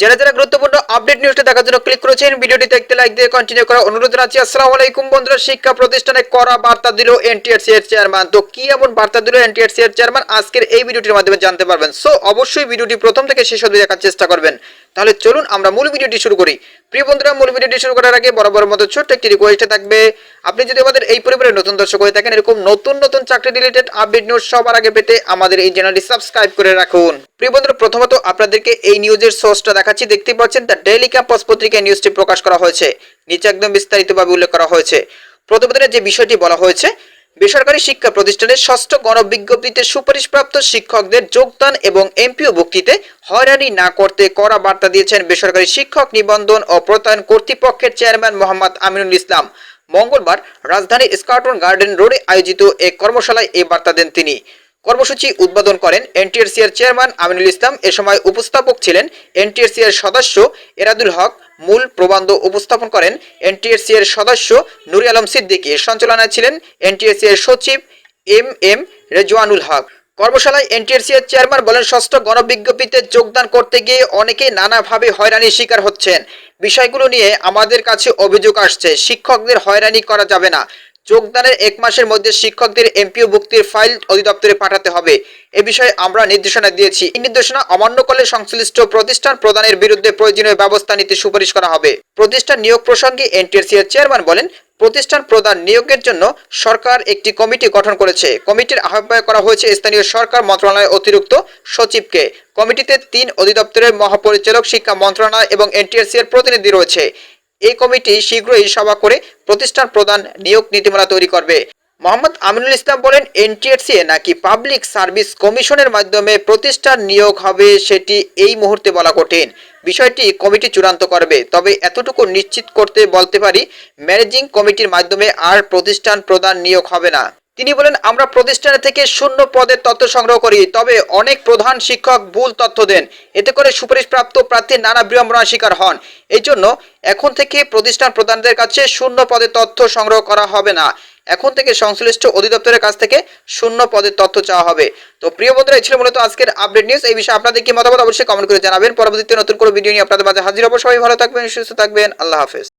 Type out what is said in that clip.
যারা যারা গুরুত্বপূর্ণ আপডেট নিউজটা দেখার জন্য ক্লিক করেছেন ভিডিওটি দেখতে লাইক দিয়ে কন্টিনিউ করার অনুরোধ জানাচ্ছি। আসসালামু আলাইকুম বন্ধুরা, শিক্ষা প্রতিষ্ঠানে করা বার্তা দিল এনটিআরসি এর চেয়ারম্যান তো কি এমন বার্তা দিল এনটিআরসি এর চেয়ারম্যান আজকের এই ভিডিওটির মাধ্যমে জানতে পারবেন। সো অবশ্যই ভিডিওটি প্রথম থেকে শেষ অবধি দেখার চেষ্টা করবেন। তাহলে চলুন আমরা মূল ভিডিওটি শুরু করি। প্রিয় বন্ধুরা, মূল ভিডিওটি শুরু করার আগে বরাবর মতো ছোট্ট একটি রিকোয়েস্ট থাকবে, আপনি যদি আমাদের এই পরিবারের নতুন দর্শক হয়ে থাকেন, এরকম নতুন নতুন চাকরি রিলেটেড আপডেট নিউজ সবার আগে পেতে আমাদের এই চ্যানেলটি সাবস্ক্রাইব করে রাখুন। প্রিয় বন্ধুরা, প্রথমত আপনাদেরকে এই নিউজের সোর্সটা দেখাচ্ছি। দেখতেই পাচ্ছেন দ্য ডেইলি ক্যাম্পাস পত্রিকায় নিউজটি প্রকাশ করা হয়েছে। নিচে একদম বিস্তারিতভাবে উল্লেখ করা হয়েছে। প্রতিবেদনে যে বিষয়টি বলা হয়েছে বেসরকারি শিক্ষা প্রতিষ্ঠানের ষষ্ঠ গণবিজ্ঞপ্তিতে সুপারিশপ্রাপ্ত শিক্ষকদের যোগদান এবং এমপিও ভুক্তিতে হয়রানি না করতে কড়া বার্তা দিয়েছেন বেসরকারি শিক্ষক নিবন্ধন ও প্রত্যয়ন কর্তৃপক্ষের চেয়ারম্যান মোহাম্মদ আমিনুল ইসলাম। মঙ্গলবার রাজধানীর স্কার্টন গার্ডেন রোডে আয়োজিত এক কর্মশালায় এই বার্তা দেন তিনি। কর্মসূচি উদ্বোধন করেন এনটিআরসি এর চেয়ারম্যান আমিনুল ইসলাম। এ সময় উপস্থাপক ছিলেন এনটিআরসি এর সদস্য এরাদুল হক মূল প্রবন্ধ উপস্থাপন করেন এনটিএসসি এর সদস্য নুরি আলম সিদ্দিকী। সঞ্চালনায় ছিলেন এনটিএসসি এর সচিব এম এম রেজওয়ানুল হক। কর্মশালায় এনটিএসসি এর চেয়ারম্যান বলেন, ষষ্ঠ গণবিজ্ঞপ্তিতে যোগদান করতে গিয়ে অনেকেই নানাভাবে হয়রানির শিকার হচ্ছেন। বিষয়গুলো নিয়ে আমাদের কাছে অভিযোগ আসছে। শিক্ষকদের হয়রানি করা যাবে না। যোগদানের এক মাসের মধ্যে শিক্ষকদের এমপিও ভুক্তির ফাইল অধিদপ্তরে পাঠাতে হবে। এ বিষয়ে আমরা নির্দেশনা দিয়েছি। এই নির্দেশনা অমান্য করলে সংশ্লিষ্ট প্রতিষ্ঠান প্রদানের বিরুদ্ধে প্রয়োজনীয় ব্যবস্থা নিতে সুপারিশ করা হবে। প্রতিষ্ঠান নিয়োগ প্রসঙ্গে এনটিআরসি এর চেয়ারম্যান বলেন, প্রতিষ্ঠান প্রদান নিয়োগের জন্য সরকার একটি কমিটি গঠন করেছে। কমিটির আহ্বায়ক করা হয়েছে স্থানীয় সরকার মন্ত্রণালয়ের অতিরিক্ত সচিবকে। কমিটিতে তিন অধিদপ্তরের মহাপরিচালক, শিক্ষা মন্ত্রণালয় এবং এনটিআরসি এর প্রতিনিধি রয়েছে। এই কমিটি শীঘ্রই সভা করে প্রতিষ্ঠান প্রদান নিয়োগ নীতিমালা তৈরি করবে। মোহাম্মদ আমিনুল ইসলাম বলেন, এনটিআরসি নাকি পাবলিক সার্ভিস কমিশনের মাধ্যমে প্রতিষ্ঠান নিয়োগ হবে সেটি এই মুহূর্তে বলা কঠিন। বিষয়টি কমিটি চূড়ান্ত করবে। তবে এতটুকু নিশ্চিত করতে বলতে পারি, ম্যানেজিং কমিটির মাধ্যমে আর প্রতিষ্ঠান প্রদান নিয়োগ হবে না। তিনি বলেন, আমরা প্রতিষ্ঠানে থেকে শূন্য পদের তথ্য সংগ্রহ করি, তবে অনেক প্রধান শিক্ষক ভুল তথ্য দেন। এতে করে সুপারিশপ্রাপ্ত প্রার্থী নানা বিড়ম্বনার শিকার হন। এই জন্য এখন থেকে প্রতিষ্ঠান প্রধানদের কাছে শূন্য পদের তথ্য সংগ্রহ করা হবে না। এখন থেকে সংশ্লিষ্ট অধিদপ্তরের কাছ থেকে শূন্য পদের তথ্য চাওয়া হবে। তো প্রিয় বন্ধুরা ছিল মূলত আজকের আপডেট নিউজ। এই বিষয়ে আপনাদের কি মতামত অবশ্যই কমেন্ট করে জানাবেন। পরবর্তীতে নতুন কোনো ভিডিও নিয়ে আপনাদের মাঝে হাজির হব। সবাই ভালো থাকবেন, সুস্থ থাকবেন। আল্লাহ হাফেজ।